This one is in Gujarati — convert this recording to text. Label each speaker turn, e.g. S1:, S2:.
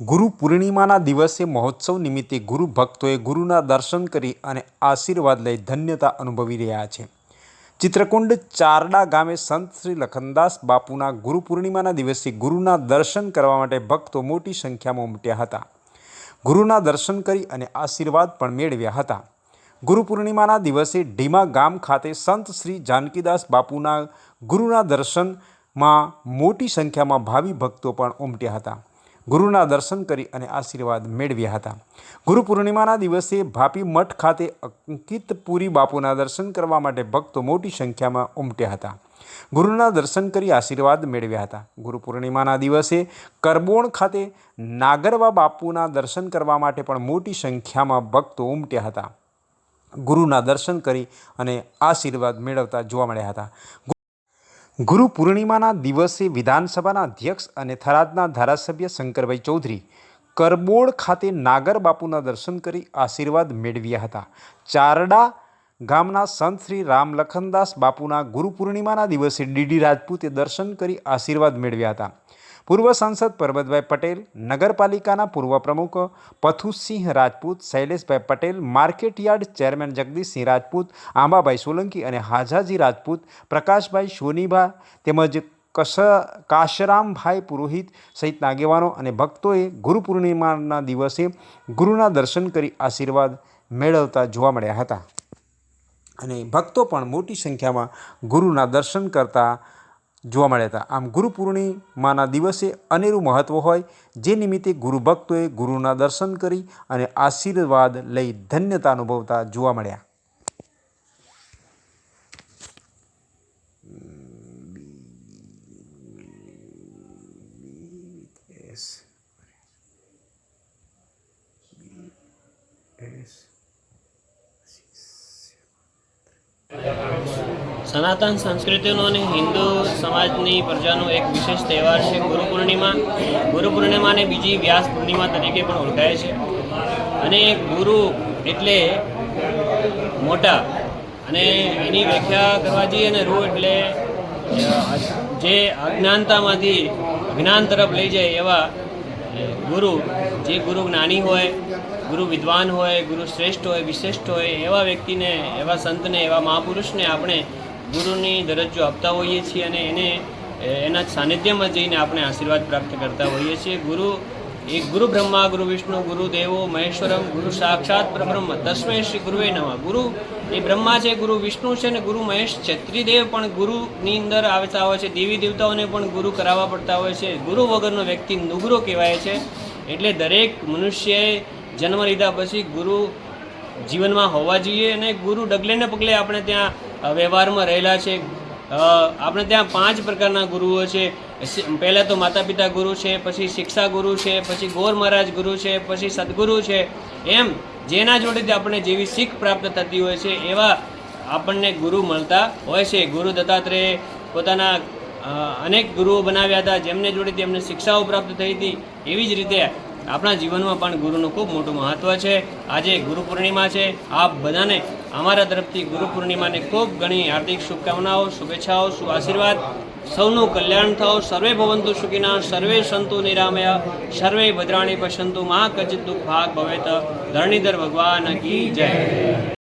S1: ગુરુ પૂર્ણિમાના દિવસે મહોત્સવ નિમિત્તે ગુરુ ભક્તોએ ગુરુના દર્શન કરી અને આશીર્વાદ લઈ ધન્યતા અનુભવી રહ્યા છે. ચિત્રકુંડ ચારડા ગામે સંત શ્રી લખનદાસ બાપુના ગુરુ પૂર્ણિમાના દિવસે ગુરુના દર્શન કરવા માટે ભક્તો મોટી સંખ્યામાં ઉમટ્યા હતા. ગુરુના દર્શન કરી અને આશીર્વાદ પણ મેળવ્યા હતા. ગુરુ પૂર્ણિમાના દિવસે ઢીમા ગામ ખાતે સંત શ્રી જાનકીદાસ બાપુના ગુરુના દર્શનમાં મોટી સંખ્યામાં ભાવિ ભક્તો પણ ઉમટ્યા હતા. ગુરુના દર્શન કરી અને આશીર્વાદ મેળવ્યા હતા. ગુરુ પૂર્ણિમાના દિવસે ભાપી મઠ ખાતે અંકિતપુરી બાપુના દર્શન કરવા માટે ભક્તો મોટી સંખ્યામાં ઉમટ્યા હતા. ગુરુના દર્શન કરી આશીર્વાદ મેળવ્યા હતા. ગુરુ પૂર્ણિમાના દિવસે કરબોણ ખાતે નાગરવા બાપુના દર્શન કરવા માટે પણ મોટી સંખ્યામાં ભક્તો ઉમટ્યા હતા. ગુરુના દર્શન કરી અને આશીર્વાદ મેળવતા જોવા મળ્યા હતા. ગુરુ પૂર્ણિમાના દિવસે વિધાનસભાના અધ્યક્ષ અને થરાદના ધારાસભ્ય શંકરભાઈ ચૌધરી કરબોળ ખાતે નાગર બાપુના દર્શન કરી આશીર્વાદ મેળવ્યા હતા. ચારડા ગામના સંત શ્રી રામ લખનદાસ બાપુના ગુરુ પૂર્ણિમાના દિવસે ડીડી રાજપૂતે દર્શન કરી આશીર્વાદ મેળવ્યા હતા. પૂર્વ સાંસદ પરબતભાઈ પટેલ, નગરપાલિકાના પૂર્વ પ્રમુખ Pathusinh Rajput, Shaileshbhai Patel market yard chairman Jagdishsinh Rajput, Ambabhai Solanki અને હાજાજી રાજપૂત, પ્રકાશભાઈ સોનીભા તેમજ કશ કાશરામભાઈ પુરોહિત સહિતના આગેવાનો અને ભક્તોએ ગુરુ પૂર્ણિમાના દિવસે ગુરુના દર્શન કરી આશીર્વાદ મેળવતા જોવા મળ્યા હતા. અને ભક્તો પણ મોટી સંખ્યામાં ગુરુના દર્શન કરતા જોવા મળ્યા હતા. આમ ગુરુ પૂર્ણિમાના દિવસે અનેરું મહત્ત્વ હોય, જે નિમિત્તે ગુરુ ભક્તોએ ગુરુના દર્શન કરી અને આશીર્વાદ લઈ ધન્યતા અનુભવતા જોવા મળ્યા.
S2: સનાતન સંસ્કૃતિનો અને હિન્દુ સમાજની પ્રજાનો એક વિશેષ તહેવાર છે ગુરુ પૂર્ણિમા. ગુરુ પૂર્ણિમાને બીજી વ્યાસ પૂર્ણિમા તરીકે પણ ઓળખાય છે. અને ગુરુ એટલે મોટા. અને એની વ્યાખ્યા કરવા જઈએ અને રૂ એટલે, જે અજ્ઞાનતામાંથી જ્ઞાન તરફ લઈ જાય એવા ગુરુ, જે ગુરુ જ્ઞાની હોય, ગુરુ વિદ્વાન હોય, ગુરુ શ્રેષ્ઠ હોય, વિશિષ્ટ હોય એવા વ્યક્તિને, એવા સંતને, એવા મહાપુરુષને આપણે ગુરુની દરજ્જો આપતા હોઈએ છીએ અને એને એના સાનિધ્યમાં જઈને આપણે આશીર્વાદ પ્રાપ્ત કરતા હોઈએ છીએ. ગુરુ, એ ગુરુ બ્રહ્મા, ગુરુ વિષ્ણુ, ગુરુ દેવો, મહેશ્વરમ, ગુરુ સાક્ષાત પરબ્રહ્મ તસ્મૈ શ્રી ગુરુએ નમઃ. ગુરુ, એ બ્રહ્મા છે, ગુરુ વિષ્ણુ છે અને ગુરુ મહેશ છે. પણ ગુરુની અંદર આવતા હોય છે. દેવી દેવતાઓને પણ ગુરુ કરાવવા પડતા હોય છે. ગુરુ વગરનો વ્યક્તિ નુગરો કહેવાય છે. એટલે દરેક મનુષ્યએ જન્મ લીધા પછી ગુરુ જીવનમાં હોવા જોઈએ અને ગુરુ ડગલે ને પગલે આપણે ત્યાં વ્યવહારમાં રહેલા છે. આપણે ત્યાં પાંચ પ્રકારના ગુરુઓ છે. પહેલાં તો માતા પિતા ગુરુ છે, પછી શિક્ષા ગુરુ છે, પછી ગોર મહારાજ ગુરુ છે, પછી સદગુરુ છે. એમ જેના જોડેથી આપણે જેવી શીખ પ્રાપ્ત થતી હોય છે, એવા આપણને ગુરુ મળતા હોય છે. ગુરુ દત્તાત્રેય પોતાના અનેક ગુરુઓ બનાવ્યા હતા. જેમને જોડેથી એમને શિક્ષાઓ પ્રાપ્ત થઈ હતી. એવી જ રીતે આપણા જીવનમાં પણ ગુરુનું ખૂબ મોટું મહત્ત્વ છે. આજે ગુરુ પૂર્ણિમા છે. આપ બધાને અમારા તરફથી ગુરુ પૂર્ણિમાને ખૂબ ઘણી હાર્દિક શુભકામનાઓ, શુભેચ્છાઓ સુ આશીર્વાદ. સૌનું કલ્યાણ થાઓ સર્વે ભવંતુ સુખીના, સર્વે સંતુ નિરામયા, સર્વે ભદ્રાણી પસંતુ મા કચિત દુઃખ ભાગ ભવેત. ધરણીધર ભગવાન કી જય.